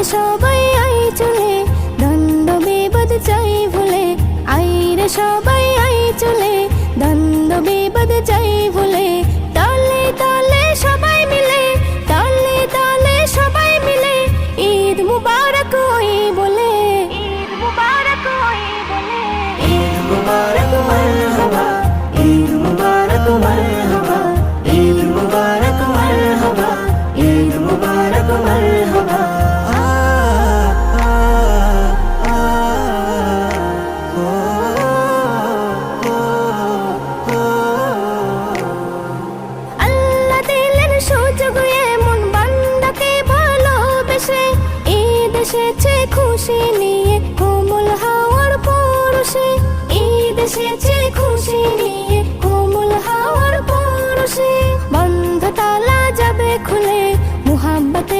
রে সবাই আই চলে দ্বন্দ্ব বিবাদ চাই ভুলে আই রে সবাই আই চলে দ্বন্দ্ব বিবাদ চাই ভুলে। তলে তলে সবাই মিলে তলে তলে সবাই মিলে ঈদ মুবারক ওই বলে। ঈদ মুবারক ওই বলে। ঈদ মুবারক মারহাবা ঈদ মুবারক মারহাবা ঈদ মুবারক মারহাবা ঈদ মুবারক মারহাবা। খুশি নিয়ে, কোমল হাওয়ার পরশে। এই দেশেছে খুশি নিয়ে, কোমল হাওয়ার পরশে। বন্ধ তালা যাবে খুলে, মুহাম্মতে